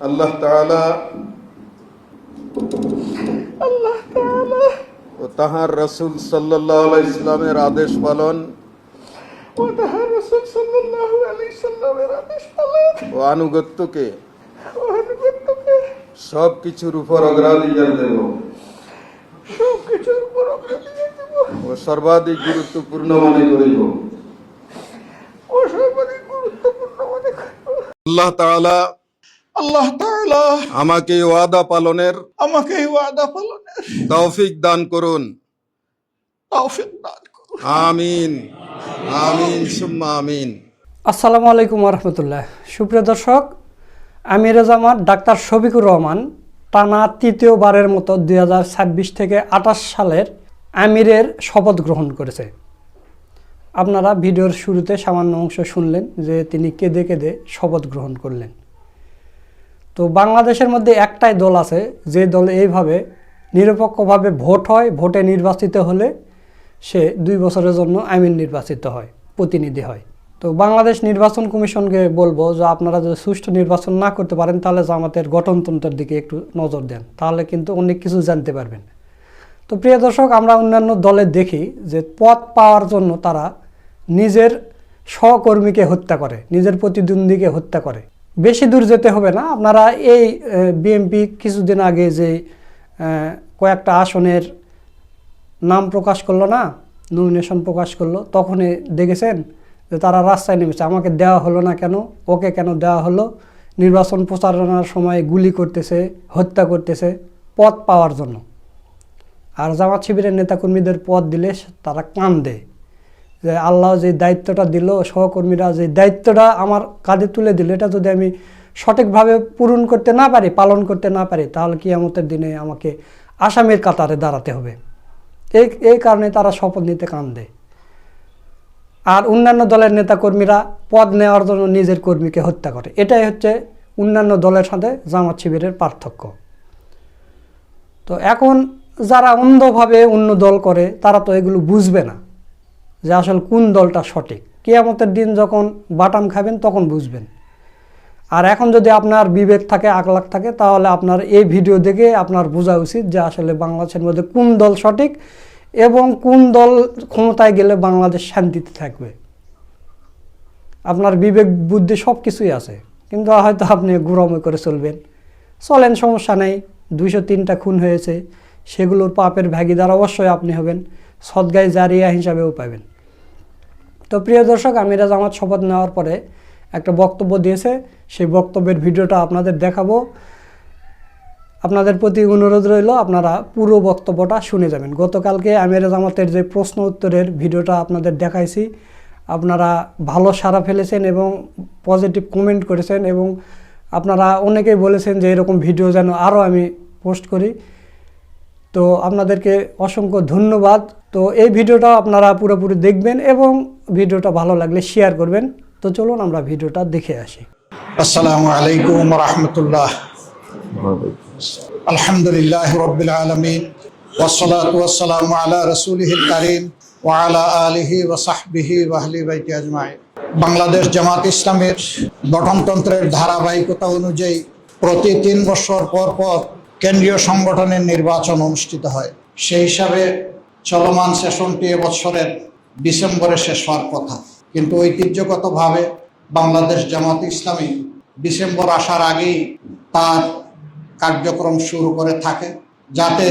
আল্লাহ তাআলা আল্লাহ তাআলা ও তাহার রসুল সাল্লাহ ইসলামের আদেশ পালন ও তাহার রাসূল সাল্লাল্লাহু আলাইহি সাল্লামের আদেশ পালন ও আনুগত্যকে ও আনুগত্যকে সব কিছুর উপর অগ্রাধিকার দেব সব কিছুর উপর অগ্রাধিকার দেব ও সর্বাধিক গুরুত্বপূর্ণ মনে করিব ও সর্বাধিক গুরুত্বপূর্ণ মনে করব আল্লাহ তাআলা আল্লাহ তাআলা আমাকে ওয়াদা পালনের আমাকে ওয়াদা পালনের তৌফিক দান করুন। তৌফিক দান করুন। আমিন। আমিন সুম্মা আমিন। আসসালামু আলাইকুম রহমতুল্লাহ সুপ্রিয় দর্শক আমি রেজামাত ডাক্তার শফিকুর রহমান টানা তৃতীয়বারের মতো দুই হাজার ছাব্বিশ থেকে আঠাশ সালের আমিরের শপথ গ্রহণ করেছে। আপনারা ভিডিওর শুরুতে সামান্য অংশ শুনলেন যে তিনি কেঁদে কেঁদে শপথ গ্রহণ করলেন। তো বাংলাদেশের মধ্যে একটাই দল আছে, যে দল এইভাবে নিরপেক্ষভাবে ভোট হয়, ভোটে নির্বাচিত হলে সে দুই বছরের জন্য আমিন নির্বাচিত হয়, প্রতিনিধি হয়। তো বাংলাদেশ নির্বাচন কমিশনকে বলব যে আপনারা যদি সুষ্ঠু নির্বাচন না করতে পারেন, তাহলে জামাতের গঠনতন্ত্রের দিকে একটু নজর দেন, তাহলে কিন্তু অনেক কিছু জানতে পারবেন। তো প্রিয় দর্শক, আমরা অন্যান্য দলে দেখি যে পদ পাওয়ার জন্য তারা নিজের সহকর্মীকে হত্যা করে, নিজের প্রতিদ্বন্দ্বীকে হত্যা করে। বেশি দূর যেতে হবে না। আপনারা এই বিএমপি কিছুদিন আগে যে কয়েকটা আসনের নাম প্রকাশ করল না নমিনেশন প্রকাশ করল, তখনই দেখেছেন যে তারা রাস্তায় নেমেছে। আমাকে দেওয়া হলো না কেন? ওকে কেন দেওয়া হলো? নির্বাচন প্রচারণার সময় গুলি করতেছে, হত্যা করতেছে, পদ পাওয়ার জন্য। আর জামাত শিবিরের নেতাকর্মীদের পদ দিলে তারা কান্দে। যে আল্লাহ যে দায়িত্বটা দিল, সহকর্মীরা যে দায়িত্বটা আমার কাঁধে তুলে দিল, এটা যদি আমি সঠিকভাবে পূরণ করতে না পারি, পালন করতে না পারি, তাহলে কি কিয়ামতের দিনে আমাকে আসামির কাতারে দাঁড়াতে হবে। এই এই কারণে তারা শপথ নিতে কান্দে। আর অন্যান্য দলের নেতাকর্মীরা পদ নেওয়ার জন্য নিজের কর্মীকে হত্যা করে। এটাই হচ্ছে অন্যান্য দলের সাথে জামাত শিবিরের পার্থক্য। তো এখন যারা অন্ধভাবে অন্য দল করে, তারা তো এগুলো বুঝবে না। যে আসলে কোন দলটা সঠিক। কেয়ামতের দিন যখন বাটাম খাবেন, তখন বুঝবেন। আর এখন যদি আপনার বিবেক থাকে আকলাক থাকে, তাহলে আপনার এই ভিডিও দেখে আপনার বোঝা উচিত যে আসলে বাংলাদেশের মধ্যে কোন দল সঠিক এবং কোন দল ক্ষমতায় গেলে বাংলাদেশ শান্তিতে থাকবে। আপনার বিবেক, বুদ্ধি সব কিছুই আছে, কিন্তু হয়তো আপনি গুরমে করে চলবেন। চলেন, সমস্যা নেই। দুইশো তিনটা খুন হয়েছে, সেগুলোর পাপের ভাগিদার অবশ্যই আপনি হবেন। সদগাই জারিয়া হিসাবেও পাবেন। তো প্রিয় দর্শক আমিরা জামাত শপথ নেওয়ার পরে একটা বক্তব্য দিয়েছে। সেই বক্তব্যের ভিডিওটা আপনাদের দেখাবো। আপনাদের প্রতি অনুরোধ রইল, আপনারা পুরো বক্তব্যটা শুনে যাবেন। গতকালকে আমিরা জামাতের যে প্রশ্ন উত্তরের ভিডিওটা আপনাদের দেখাইছি, আপনারা ভালো সাড়া ফেলেছেন এবং পজিটিভ কমেন্ট করেছেন এবং আপনারা অনেকেই বলেছেন যে এরকম ভিডিও যেন আরও আমি পোস্ট করি। তো আপনাদেরকে অসংখ্য ধন্যবাদ। তো এই ভিডিওটা আপনারা পুরোপুরি দেখবেন এবং ভিডিওটা ভালো লাগলে শেয়ার করবেন। তো চলুন আমরা ভিডিওটা দেখে আসি। আসসালামু আলাইকুম রহমতুল্লাহ। আলহামদুলিল্লাহ রবিল আলমিন। ওসলাত ওসালাম আলা রসুলহিল করিম ওয়ালা আলিহি ওসাহবিহি ওয়াহলি বাইতি আজমাই বাংলাদেশ জামাত ইসলামের গঠনতন্ত্রের ধারাবাহিকতা অনুযায়ী প্রতি তিন বছর পর পর কেন্দ্রীয় সংগঠনের নির্বাচন অনুষ্ঠিত হয়। সেই হিসাবে চলমান সেশনটি এবছরের ডিসেম্বরে শেষ হওয়ার কথা। কিন্তু ঐতিহ্যগতভাবে বাংলাদেশ জামাত ইসলামী ডিসেম্বর আসার আগেই তার কার্যক্রম শুরু করে থাকে, যাতে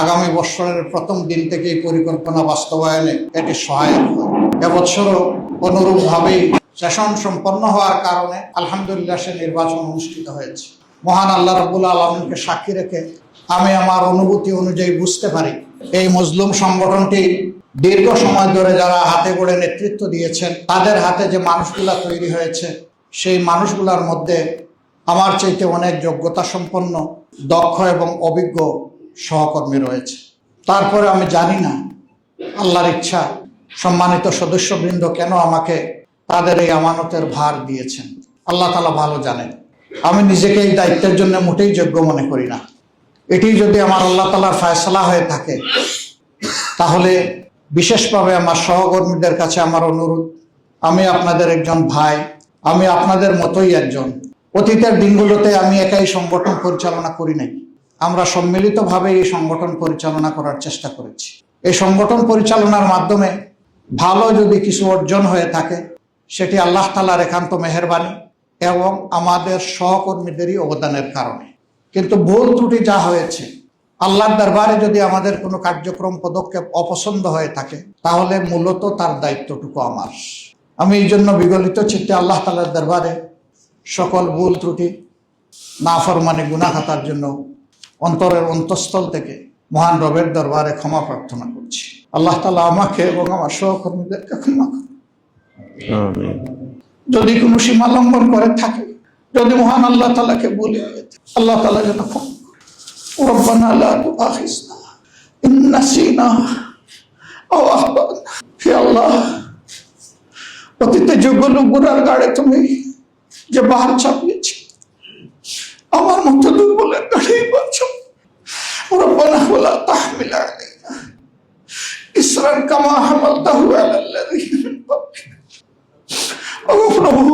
আগামী বছরের প্রথম দিন থেকেই পরিকল্পনা বাস্তবায়নে এটি সহায়ক হয়। এবছরও অনুরূপভাবেই সেশন সম্পন্ন হওয়ার কারণে আলহামদুলিল্লাহ সে নির্বাচন অনুষ্ঠিত হয়েছে। মহান আল্লাহ রবুল আলমকে সাক্ষী রেখে আমি আমার অনুভূতি অনুযায়ী বুঝতে পারি। এই মজলুম সংগঠনটি দীর্ঘ সময় ধরে যারা হাতে গড়ে নেতৃত্ব দিয়েছেন, তাদের হাতে যে মানুষগুলা তৈরি হয়েছে, সেই মানুষগুলার মধ্যে আমার চাইতে অনেক যোগ্যতা সম্পন্ন দক্ষ এবং অভিজ্ঞ সহকর্মী রয়েছে। তারপরে আমি জানি না আল্লাহর ইচ্ছা সম্মানিত সদস্যবৃন্দ কেন আমাকে তাদের এই আমানতের ভার দিয়েছেন। আল্লাহ তালা ভালো জানেন। আমি নিজেকে এই দায়িত্বের জন্য মোটেই যোগ্য মনে করি না। এটি যদি আমার আল্লাহ তালার ফয়সলা হয়ে থাকে, তাহলে বিশেষভাবে আমার সহকর্মীদের কাছে আমার অনুরোধ, আমি আপনাদের একজন ভাই, আমি আপনাদের মতোই একজন। অতীতের দিনগুলোতে আমি একাই সংগঠন পরিচালনা করি নাই। আমরা সম্মিলিতভাবে এই সংগঠন পরিচালনা করার চেষ্টা করেছি। এই সংগঠন পরিচালনার মাধ্যমে ভালো যদি কিছু অর্জন হয়ে থাকে, সেটি আল্লাহ তালার একান্ত মেহরবানি এবং আমাদের সহকর্মীদেরই অবদানের কারণে। কিন্তু ভুল ত্রুটি যা হয়েছে আল্লাহর দরবারে যদি আমাদের কোনো কার্যক্রম পদক্ষেপ অপছন্দ হয়ে থাকে তাহলে মূলত তার দায়িত্বটুকু আমার। আমি এই জন্য বিগলিত চিত্তে আল্লাহ তালার দরবারে সকল ভুল ত্রুটি না নাফরমানে গুনাখাতার জন্য অন্তরের অন্তঃস্থল থেকে মহান রবের দরবারে ক্ষমা প্রার্থনা করছি। আল্লাহ তালা আমাকে এবং আমার সহকর্মীদেরকে ক্ষমা করুন। যদি কোনো সীমা লঙ্ঘন করে থাকে যদি মহান আল্লাহ তালাকে বলে দিয়ে থাকে, আল্লাহ তালা যেন ক্ষমা করে ربنا لا تؤاخذنا إن نسينا أو أخطأنا হে আল্লাহ অতীতে যুগল গুড়ার গাড়ে তুমি যে বাহার চাপিয়েছি আমার মতো দুর্বলের গাড়ি পাচ্ছ ربنا ولا تحمل علينا إسرا كما حملته على الذين من قبلنا ও প্রভু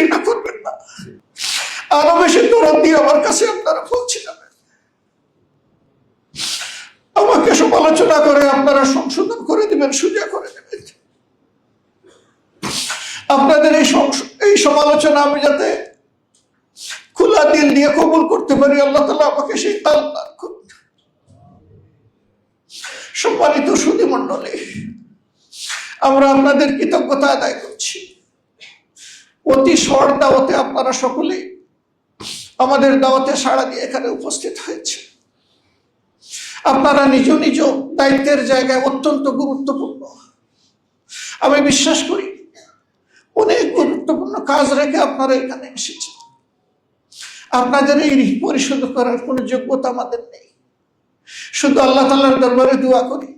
আরও বেশি দিয়ে আমার কাছে আপনারা পৌঁছে আমাকে সমালোচনা করে আপনারা সংশোধন করে দিবেন, সুজা করে দেবেন। আপনাদের এই এই সমালোচনা আমি যাতে খোলা দিল দিয়ে কবুল করতে পারি, আল্লাহ তালা আমাকে সেই তাল দান সম্মানিত সুদী মন্ডলী আমরা আপনাদের কৃতজ্ঞতা আদায় করছি। অতি শর্ট দাওয়াতে আপনারা সকলেই আমাদের দাওয়াতে সাড়া দিয়ে এখানে উপস্থিত হয়েছে। আপনারা নিজ নিজ দায়িত্বের জায়গায় অত্যন্ত গুরুত্বপূর্ণ। আমি বিশ্বাস করি, অনেক গুরুত্বপূর্ণ কাজ রেখে আপনারা এখানে এসেছেন। আপনাদের এই ঋণ পরিশোধ করার কোনো যোগ্যতা আমাদের নেই। শুধু আল্লাহ তাল্লাহর দরবারে দোয়া করি,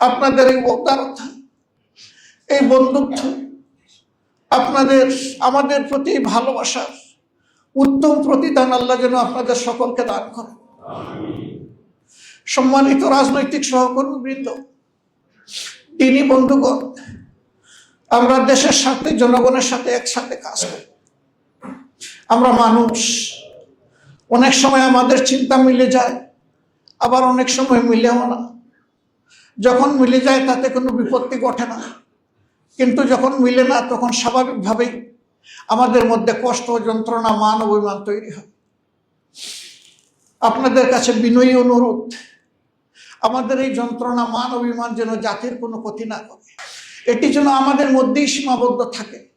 আপনাদের এই উদারতা এই বন্ধুত্ব, আপনাদের, আমাদের প্রতি ভালোবাসার উত্তম প্রতিদান আল্লাহ যেন আপনাদের সকলকে দান করেন। সম্মানিত রাজনৈতিক সহকর্মী বৃন্দ তিনি বন্ধুগণ, আমরা দেশের সাথে জনগণের সাথে একসাথে কাজ করি। আমরা মানুষ, অনেক সময় আমাদের চিন্তা মিলে যায়, আবার অনেক সময় মিলেও না। যখন মিলে যায় তাতে কোনো বিপত্তি ঘটে না। কিন্তু যখন মিলে না, তখন স্বাভাবিকভাবেই আমাদের মধ্যে কষ্ট, যন্ত্রণা, মান অভিমান তৈরি হয়। আপনাদের কাছে বিনয়ী অনুরোধ, আমাদের এই যন্ত্রণা, মান অভিমান যেন জাতির কোনো ক্ষতি না করে। এটি যেন আমাদের মধ্যেই সীমাবদ্ধ থাকে।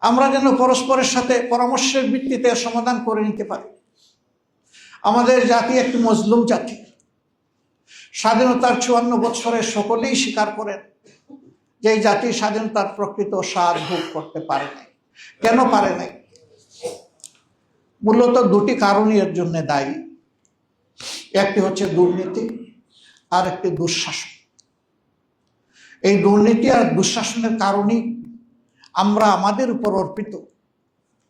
আমরা যেন পরস্পরের সাথে পরামর্শের ভিত্তিতে সমাধান করে নিতে পারি। আমাদের জাতি একটি মজলুম জাতি। স্বাধীনতার চুয়ান্ন বছরে সকলেই স্বীকার করেন যে জাতি স্বাধীনতার প্রকৃত স্বাদ ভোগ করতে পারে নাই। কেন পারে নাই? মূলত দুটি কারণই এর জন্য দায়ী। একটি হচ্ছে দুর্নীতি আর একটি দুঃশাসন। এই দুর্নীতি আর দুঃশাসনের কারণেই আমরা আমাদের উপর অর্পিত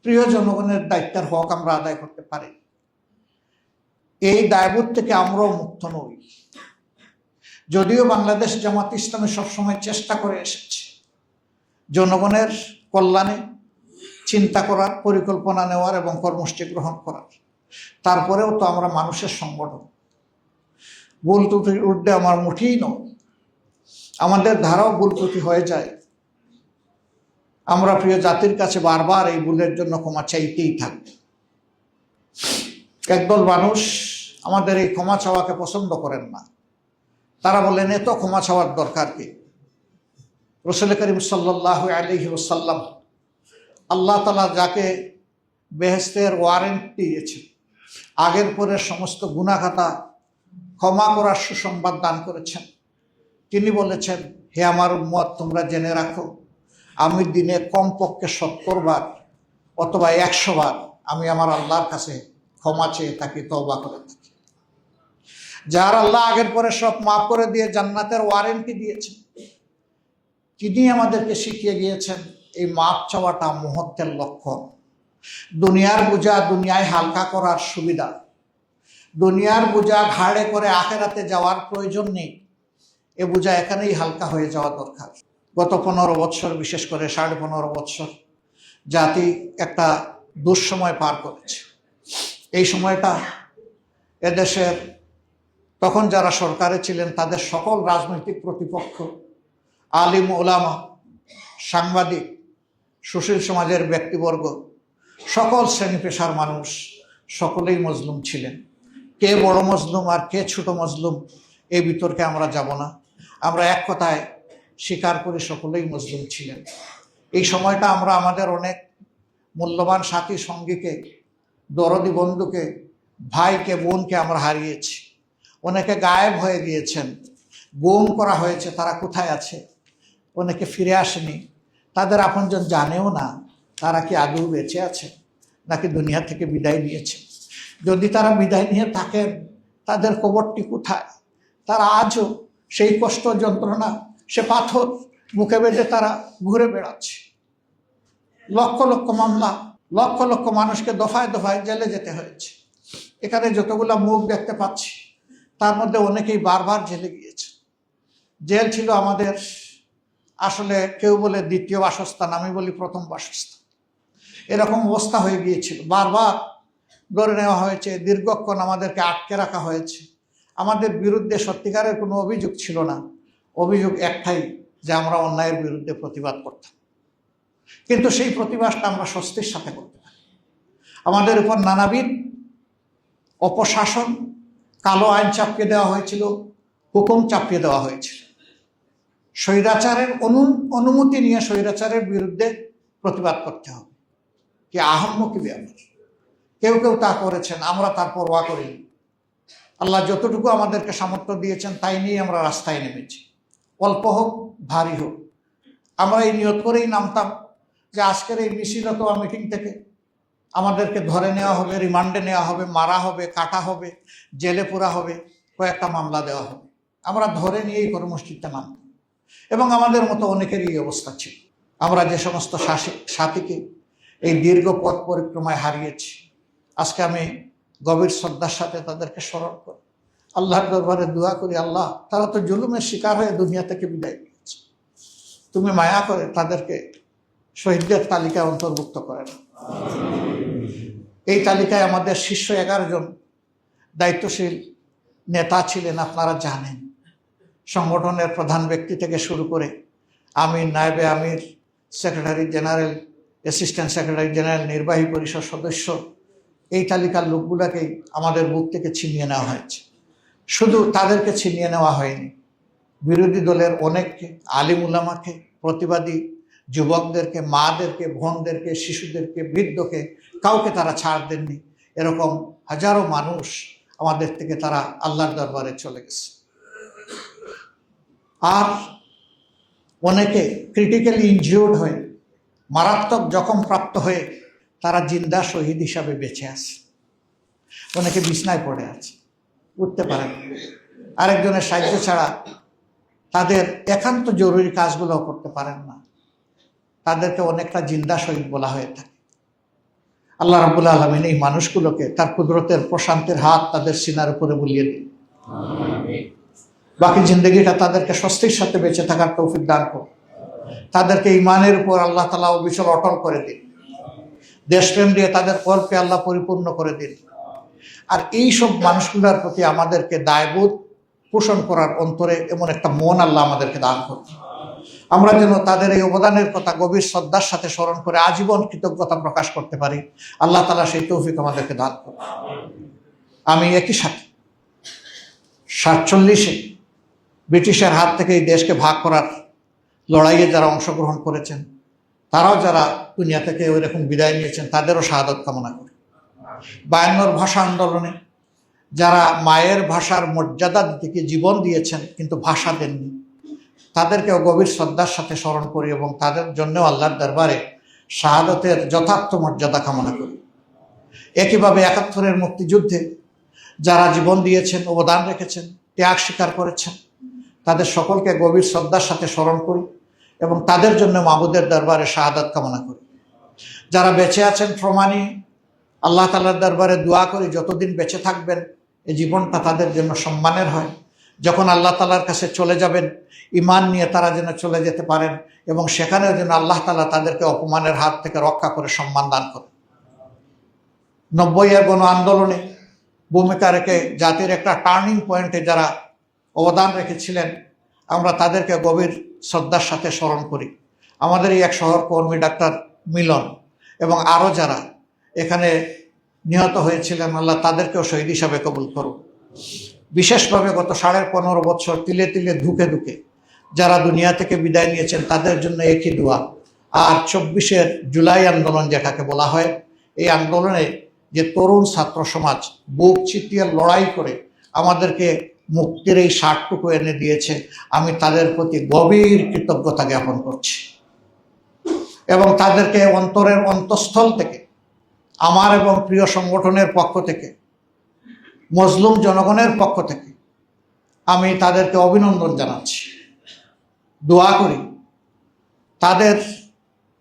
প্রিয় জনগণের দায়িত্বের হক আমরা আদায় করতে পারি। এই দায়বোধ থেকে আমরাও মুক্ত নই। যদিও বাংলাদেশ জামাত ইসলামে সবসময় চেষ্টা করে এসেছে। জনগণের কল্যাণে চিন্তা করার, পরিকল্পনা নেওয়ার এবং কর্মসূচি গ্রহণ করার। তারপরেও তো আমরা মানুষের সংগঠন। ভুল ত্রুটির ঊর্ধ্বে আমার মুঠেই নয়। আমাদের ধারাও ভুল ত্রুটি হয়ে যায়। আমরা প্রিয় জাতির কাছে বারবার এই ভুলের জন্য ক্ষমা চাইতেই থাকবে একদল মানুষ আমাদের এই ক্ষমা চাওয়াকে পছন্দ করেন না। তারা বলেন এত ক্ষমা চাওয়ার দরকার কি? রসুল করিম সাল্লাহ আলহি ওসাল্লাম আল্লাহ তালা যাকে বেহেস্তের ওয়ারেন্ট দিয়েছে আগের পরের সমস্ত গুণাখাতা ক্ষমা করার সুসংবাদ দান করেছেন। তিনি বলেছেন, হে আমার উম্মত, তোমরা জেনে রাখো, আমি দিনে কমপক্ষে সত্তর বার অথবা একশো বার আমি আমার আল্লাহর কাছে ক্ষমা চেয়ে তাকে তওবা করে থাকি। যার আল্লাহ আগের পরে সব মাফ করে দিয়ে জান্নাতের ওয়ারেন্টি দিয়েছেন, তিনি আমাদেরকে শিখিয়ে গিয়েছেন এই মাপ চাওয়াটা মুহূর্তের লক্ষ্য দুনিয়ার বোঝা দুনিয়ায় হালকা করার সুবিধা। দুনিয়ার বোঝা ঘাড়ে করে আখেরাতে যাওয়ার প্রয়োজন নেই। এ বোঝা এখানেই হালকা হয়ে যাওয়া দরকার। গত পনেরো বৎসর বিশেষ করে সাড়ে পনেরো বৎসর জাতি একটা দুঃসময় পার করেছে। এই সময়টা এদেশের, তখন যারা সরকারে ছিলেন, তাদের সকল রাজনৈতিক প্রতিপক্ষ, আলিম ওলামা সাংবাদিক সুশীল সমাজের ব্যক্তিবর্গ, সকল শ্রেণি পেশার মানুষ, সকলেই মজলুম ছিলেন। কে বড় মজলুম আর কে ছোট মজলুম এই বিতর্কে আমরা যাব না। আমরা এক কথায় স্বীকার করে সকলেই মজলুম ছিলেন। এই সময়টা আমরা আমাদের অনেক মূল্যবান সাথী সঙ্গীকে, দরদি বন্ধুকে, ভাইকে, বোনকে আমরা হারিয়েছি। অনেকে গায়েব হয়ে গিয়েছেন। গুম করা হয়েছে, তারা কোথায় আছে? অনেকে ফিরে আসেনি। তাদের আপনজন জানেও না তারা কি আদৌ বেঁচে আছে নাকি দুনিয়া থেকে বিদায় নিয়েছে। যদি তারা বিদায় নিয়ে থাকেন, তাদের কবরটি কোথায়? তারা আজও সেই কষ্ট যন্ত্রণা, সে পাথর মুখে বেঁধে তারা ঘুরে বেড়াচ্ছে। লক্ষ লক্ষ মামলা, লক্ষ লক্ষ মানুষকে দফায় দফায় জেলে যেতে হয়েছে। এখানে যতগুলো মুখ দেখতে পাচ্ছি, তার মধ্যে অনেকেই বারবার জেলে গিয়েছে। জেল ছিল আমাদের আসলে কেউ বলে দ্বিতীয় বাসস্থান, আমি বলি প্রথম বাসস্থান। এরকম অবস্থা হয়ে গিয়েছিল। বারবার ধরে নেওয়া হয়েছে, দীর্ঘক্ষণ আমাদেরকে আটকে রাখা হয়েছে। আমাদের বিরুদ্ধে সত্যিকারের কোনো অভিযোগ ছিল না। অভিযোগ একটাই, যে আমরা অন্যায়ের বিরুদ্ধে প্রতিবাদ করতাম। কিন্তু সেই প্রতিবাদটা আমরা স্বস্তির সাথে করতে পারি। আমাদের উপর নানাবিধ অপশাসন, কালো আইন চাপিয়ে দেওয়া হয়েছিল, হুকুম চাপিয়ে দেওয়া হয়েছিল। স্বৈরাচারের অনু অনুমতি নিয়ে স্বৈরাচারের বিরুদ্ধে প্রতিবাদ করতে হবে। কি আহম্মকি ব্যাপার কেউ কেউ তা করেছেন, আমরা তার পরোয়া করিনি। আল্লাহ যতটুকু আমাদেরকে সামর্থ্য দিয়েছেন, তাই নিয়ে আমরা রাস্তায় নেমেছি। অল্প হোক, ভারী হোক। আমরা এই নিয়ত করেই নামতাম যে আজকের এই মিছিল অথবা মিটিং থেকে আমাদেরকে ধরে নেওয়া হবে, রিমান্ডে নেওয়া হবে, মারা হবে, কাটা হবে, জেলে পোড়া হবে, কয়েকটা মামলা দেওয়া হবে। আমরা ধরে নিয়ে এই কর্মসূচিতে নামতাম। এবং আমাদের মতো অনেকেরই এই অবস্থা ছিল। আমরা যে সমস্ত সাথীকে এই দীর্ঘ পথ পরিক্রমায় হারিয়েছি, আজকে আমি গভীর শ্রদ্ধার সাথে তাদেরকে স্মরণ করি। আল্লাহর দরবারে দোয়া করি, আল্লাহ, তারা তো জুলুমের শিকার হয়ে দুনিয়া থেকে বিদায় নিয়েছে। তুমি মায়া করে তাদেরকে শহীদদের তালিকায় অন্তর্ভুক্ত করে না এই তালিকায় আমাদের শীর্ষ এগারো জন দায়িত্বশীল নেতা ছিলেন, আপনারা জানেন। সংগঠনের প্রধান ব্যক্তি থেকে শুরু করে আমির নায়েবে আমির, secretary general, assistant secretary general, নির্বাহী পরিষদ সদস্য, এই তালিকার লোকগুলোকেই আমাদের বুক থেকে ছিনিয়ে নেওয়া হয়েছে। শুধু তাদেরকে ছিনিয়ে নেওয়া হয়নি, বিরোধী দলের অনেককে আলিম উলামাকে, প্রতিবাদী যুবকদেরকে, মাদেরকে, বোনদেরকে, শিশুদেরকে, বৃদ্ধকে কাউকে তারা ছাড় দেননি। এরকম হাজারো মানুষ আমাদের থেকে তারা আল্লাহর দরবারে চলে গেছে। আর অনেকে ক্রিটিক্যালি ইনজিওর্ড হয়ে, মারাত্মক জখম প্রাপ্ত হয়ে তারা জিন্দা শহীদ হিসাবে বেঁচে আছে। অনেকে বিছনায় পড়ে আছে, উঠতে পারে আরেকজনের সাহায্য ছাড়া তাদের একান্ত জরুরি কাজগুলো করতে পারেন না। তাদেরকে অনেকটা জিন্দা শহীদ বলা হয়ে থাকে। আল্লাহ রাবুল আলমিন এই মানুষগুলোকে তার কুদরতের প্রশান্তের হাত তাদের সিনার উপরে বুলিয়ে দিন। বাকি জিন্দগিটা তাদেরকে স্বস্তির সাথে বেঁচে থাকার তৌফিক দান করুন তাদেরকে ইমানের উপর আল্লাহ তালা অবিচল অটল করে দিন। দেশপ্রেম দিয়ে তাদের কল্পে আল্লাহ পরিপূর্ণ করে দিন। আর এই সব মানুষগুলোর প্রতি আমাদেরকে দায়বোধ পোষণ করার অন্তরে এমন একটা মন আল্লাহ আমাদেরকে দান করুন। আমরা যেন তাদের এই অবদানের কথা গভীর শ্রদ্ধার সাথে স্মরণ করে আজীবন কৃতজ্ঞতা প্রকাশ করতে পারি। আল্লাহ তালা সেই তৌফিক আমাদেরকে দান করুন। আমি একই সাথে সাতচল্লিশে ব্রিটিশের হাত থেকে এই দেশকে ভাগ করার লড়াইয়ে যারা অংশগ্রহণ করেছেন, তারাও যারা দুনিয়া থেকে ওইরকম বিদায় নিয়েছেন, তাদেরও শাহাদত কামনা করি। বায়ান্নর ভাষা আন্দোলনে যারা মায়ের ভাষার মর্যাদা দিকে জীবন দিয়েছেন, কিন্তু ভাষা দেননি, তাদেরকেও গভীর শ্রদ্ধার সাথে স্মরণ করি এবং তাদের জন্যও আল্লাহর দরবারে শাহাদতের যথার্থ মর্যাদা কামনা করি। একইভাবে একাত্তরের মুক্তিযুদ্ধে যারা জীবন দিয়েছেন, অবদান রেখেছেন, ত্যাগ স্বীকার করেছেন তাদের সকলকে গভীর শ্রদ্ধার সাথে স্মরণ করি এবং তাদের জন্য মাহবুদের দরবারে শাহাদাত কামনা করি। যারা বেঁচে আছেন প্রমাণী আল্লাহ তালার দরবারে দোয়া করি, যতদিন বেঁচে থাকবেন, এই জীবনটা তাদের জন্য সম্মানের হয়। যখন আল্লাহ তালার কাছে চলে যাবেন ইমান নিয়ে তারা যেন চলে যেতে পারেন এবং সেখানেও যেন আল্লাহ তালা তাদেরকে অপমানের হাত থেকে রক্ষা করে সম্মান দান করেন। নব্বইয়ের গণ আন্দোলনে ভূমিকা রেখে জাতির একটা টার্নিং পয়েন্টে যারা অবদান রেখেছিলেন। আমরা তাদেরকে গভীর শ্রদ্ধার সাথে স্মরণ করি। আমাদের এই এক সহকর্মী ডাক্তার মিলন এবং আরও যারা এখানে নিহত হয়েছিলেন, আল্লাহ তাদেরকেও শহীদ হিসাবে কবুল করুন বিশেষভাবে গত সাড়ে পনেরো বছর তিলে তিলে ধুকে ধুকে যারা দুনিয়া থেকে বিদায় নিয়েছেন, তাদের জন্য একই দোয়া। আর চব্বিশের জুলাই আন্দোলন যেটাকে বলা হয়, এই আন্দোলনে যে তরুণ ছাত্র সমাজ বুক চিতিয়ে লড়াই করে আমাদেরকে মুক্তির এই সারটুকু এনে দিয়েছে, আমি তাদের প্রতি গভীর কৃতজ্ঞতা জ্ঞাপন করছি। এবং তাদেরকে অন্তরের অন্তঃস্থল থেকে, আমার এবং প্রিয় সংগঠনের পক্ষ থেকে, মজলুম জনগণের পক্ষ থেকে, আমি তাদেরকে অভিনন্দন জানাচ্ছি। দোয়া করি, তাদের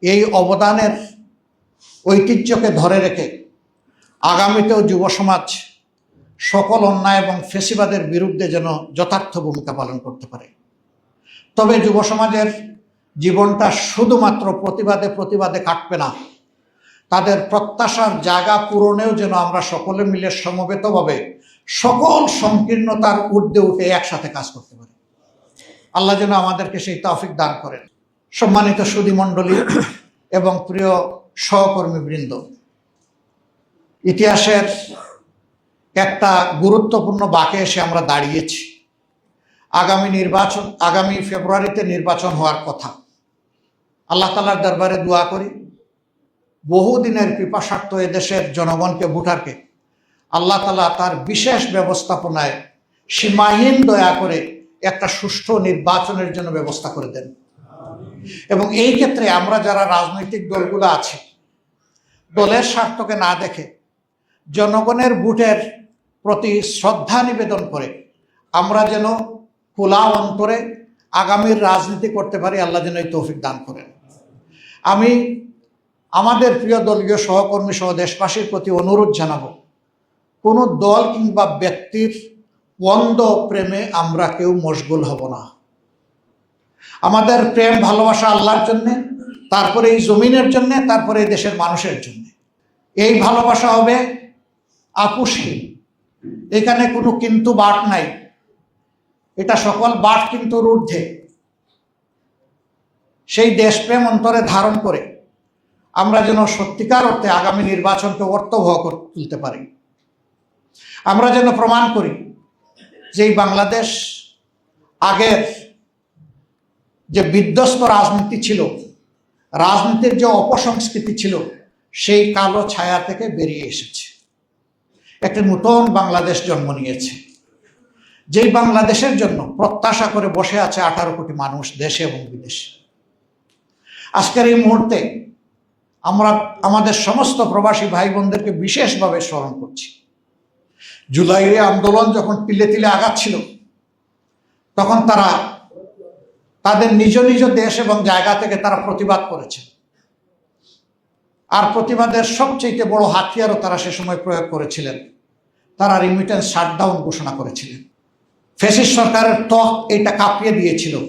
এই অবদানের ঐতিহ্যকে ধরে রেখে আগামীতেও যুব সমাজ সকল অন্যায় এবং ফেসিবাদের বিরুদ্ধে যেন যথার্থ ভূমিকা পালন করতে পারে। তবে যুব সমাজের জীবনটা শুধুমাত্র প্রতিবাদে প্রতিবাদে কাটবে না। তাদের প্রত্যাশার জায়গা পূরণেও যেন আমরা সকলে মিলে সমবেতভাবে সকল সংকীর্ণতার ঊর্ধ্বে উঠে একসাথে কাজ করতে পারি। আল্লাহ যেন আমাদেরকে সেই তৌফিক দান করেন। সম্মানিত সুদী মণ্ডলী এবং প্রিয় সহকর্মীবৃন্দ, ইতিহাসের একটা গুরুত্বপূর্ণ বাঁকে এসে আমরা দাঁড়িয়েছি। আগামী নির্বাচন, আগামী ফেব্রুয়ারিতে নির্বাচন হওয়ার কথা। আল্লাহ তালার দরবারে দোয়া করি বহুদিনের কৃপাসার্থ এদেশের জনগণকে, ভোটারকে, আল্লাহ তালা তার বিশেষ ব্যবস্থাপনায় সীমাহীন দয়া করে একটা সুষ্ঠু নির্বাচনের জন্য ব্যবস্থা করে দেন। এবং এই ক্ষেত্রে আমরা যারা রাজনৈতিক দলগুলো আছি, দলের স্বার্থকে না দেখে জনগণের ভোটের প্রতি শ্রদ্ধা নিবেদন করে আমরা যেন খোলা অন্তরে আগামীর রাজনীতি করতে পারি, আল্লাহ যেন এই তৌফিক দান করেন। আমি আমাদের প্রিয় দলীয় সহকর্মী সহ দেশবাসীর প্রতি অনুরোধ জানাব, কোনো দল কিংবা ব্যক্তির অন্ধ প্রেমে আমরা কেউ মশগুল হব না। আমাদের প্রেম, ভালোবাসা আল্লাহর জন্যে, তারপরে এই জমিনের জন্যে, তারপরে এই দেশের মানুষের জন্যে। এই ভালোবাসা হবে আপুসহীন এখানে কোনো কিন্তু বাট নাই। এটা সকল বাট কিন্তু ঊর্ধ্বে সেই দেশপ্রেম অন্তরে ধারণ করে আমরা যেন সত্যিকার অর্থে আগামী নির্বাচনকে অর্থবহ করে তুলতে পারি। আমরা যেন প্রমাণ করি যে বাংলাদেশ আগের যে বিধ্বস্ত রাজনীতি ছিল, রাজনীতির যে অপসংস্কৃতি ছিল, সেই কালো ছায়া থেকে বেরিয়ে এসেছে। একটা নূতন বাংলাদেশ জন্ম নিয়েছে। যেই বাংলাদেশের জন্য প্রত্যাশা করে বসে আছে আঠারো কোটি মানুষ দেশে এবং বিদেশে। আজকের এই মুহূর্তে আমরা আমাদের সমস্ত প্রবাসী ভাই বোনদেরকে বিশেষভাবে স্মরণ করছি। জুলাইয়ে আন্দোলন যখন তিলে তিলে আগাচ্ছিল তখন তারা তাদের নিজ নিজ দেশ এবং জায়গা থেকে তারা প্রতিবাদ করেছে। আর প্রতিবাদের সবচেয়ে বড় হাতিয়ারও তারা সে সময় প্রয়োগ করেছিলেন। তারা রিমিটেন্স শাটডাউন ঘোষণা করেছিলেন। ফেসিস সরকারের ত্বক এটা কাঁপিয়ে দিয়েছিল।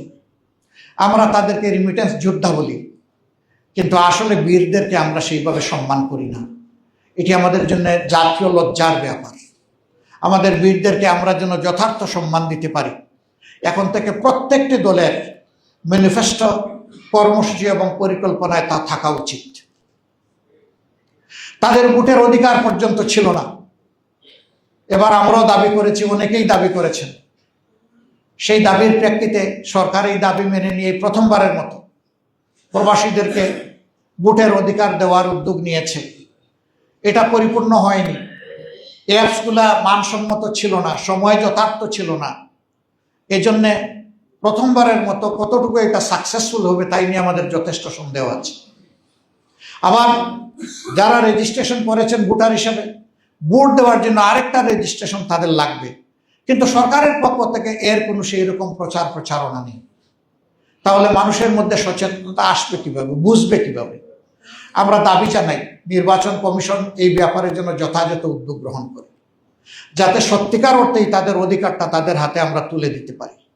আমরা তাদেরকে রিমিটেন্স যোদ্ধা বলি। কিন্তু আসলে বীরদেরকে আমরা সেইভাবে সম্মান করি না। এটি আমাদের জন্য জাতীয় লজ্জার ব্যাপার। আমাদের বীরদেরকে আমরা যেন যথার্থ সম্মান দিতে পারি। এখন থেকে প্রত্যেকটি দলের ম্যানিফেস্টো কর্মসূচি এবং পরিকল্পনায় তা থাকা উচিত। তাদের ভোটের অধিকার পর্যন্ত ছিল না। এবার আমরাও দাবি করেছি, অনেকেই দাবি করেছেন। সেই দাবির প্রেক্ষিতে সরকার এই দাবি মেনে নিয়ে প্রথমবারের মতো প্রবাসীদেরকে ভোটের অধিকার দেওয়ার উদ্যোগ নিয়েছে। এটা পরিপূর্ণ হয়নি। অ্যাপসগুলা মানসম্মত ছিল না, সময় যথার্থ ছিল না। এজন্যে প্রথমবারের মতো কতটুকু এটা সাকসেসফুল হবে তাই নিয়ে আমাদের যথেষ্ট সন্দেহ আছে। আবার যারা রেজিস্ট্রেশন করেছেন ভোটার হিসেবে ভোট দেওয়ার জন্য আরেকটা রেজিস্ট্রেশন তাদের লাগবে। কিন্তু সরকারের পক্ষ থেকে এর কোনো সেই রকম প্রচার প্রচারণা নেই। তাহলে মানুষের মধ্যে সচেতনতা আসবে কীভাবে? বুঝবে কীভাবে? আমরা দাবি জানাই, নির্বাচন কমিশন এই ব্যাপারের জন্য যথাযথ উদ্যোগ গ্রহণ করে। যাতে সত্যিকার অর্থেই তাদের অধিকারটা তাদের হাতে আমরা তুলে দিতে পারি।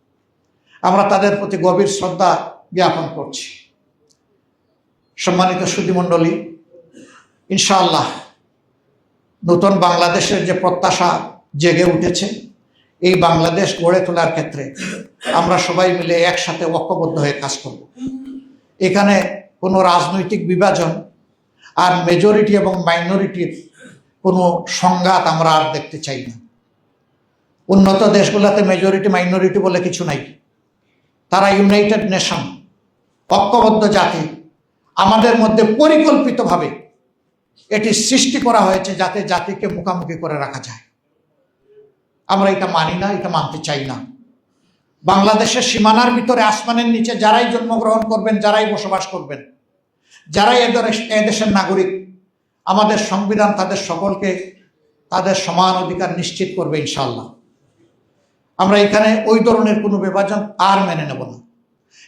আমরা তাদের প্রতি গভীর শ্রদ্ধা জ্ঞাপন করছি। সম্মানিত সুধীমণ্ডলী ইনশাআল্লাহ নতুন বাংলাদেশের যে প্রত্যাশা জেগে উঠেছে, এই বাংলাদেশ গড়ে তোলার ক্ষেত্রে আমরা সবাই মিলে একসাথে ঐক্যবদ্ধ হয়ে কাজ করব। এখানে কোনো রাজনৈতিক বিভাজন আর মেজরিটি এবং মাইনরিটির কোনো সংঘাত আমরা আর দেখতে চাই না। উন্নত দেশগুলোতে মেজরিটি মাইনরিটি বলে কিছু নাই। তারা ইউনাইটেড নেশন ঐক্যবদ্ধ জাতি, আমাদের মধ্যে পরিকল্পিতভাবে এটি সৃষ্টি করা হয়েছে যাতে জাতিকে মুখামুখি করে রাখা যায়। আমরা এটা মানি না, এটা মানতে চাই না। বাংলাদেশের সীমানার ভিতরে আসমানের নিচে যারাই জন্মগ্রহণ করবেন, যারাই বসবাস করবেন, যারাই এদেশের নাগরিক, আমাদের সংবিধান তাদের সকলকে তাদের সমান অধিকার নিশ্চিত করবে ইনশাল্লাহ আমরা এখানে ওই ধরনের কোনো বিভাজন আর মেনে নেব না।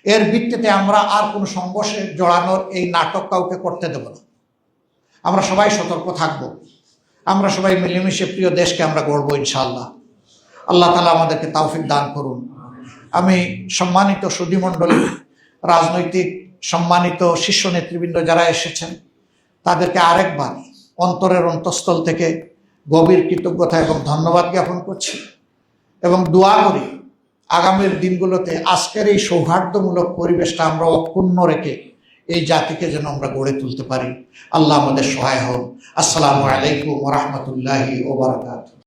এর ভিত্তিতে আমরা আর কোনো সংঘর্ষে জড়ানোর এই নাটক কাউকে করতে দেব না। আমরা সবাই সতর্ক থাকব। আমরা সবাই মিলেমিশে প্রিয় দেশকে আমরা গড়বো ইনশাল্লাহ আল্লাহ তালা আমাদেরকে তাওফিক দান করুন। আমি সম্মানিত সুধীমণ্ডলী, রাজনৈতিক সম্মানিত শীর্ষ নেতৃবৃন্দ যারা এসেছেন, তাদেরকে আরেকবার অন্তরের অন্তঃস্থল থেকে গভীর কৃতজ্ঞতা এবং ধন্যবাদ জ্ঞাপন করছি এবং দোয়া করি আগামীর দিনগুলোতে আজকের এই সৌহার্দ্যমূলক পরিবেশটা আমরা অক্ষুণ্ণ রেখে এই জাতিকে যেন আমরা গড়ে তুলতে পারি। আল্লাহ আমাদের সহায় হন আসসালামু আলাইকুম রহমতুল্লাহি ওবরাকাতুহ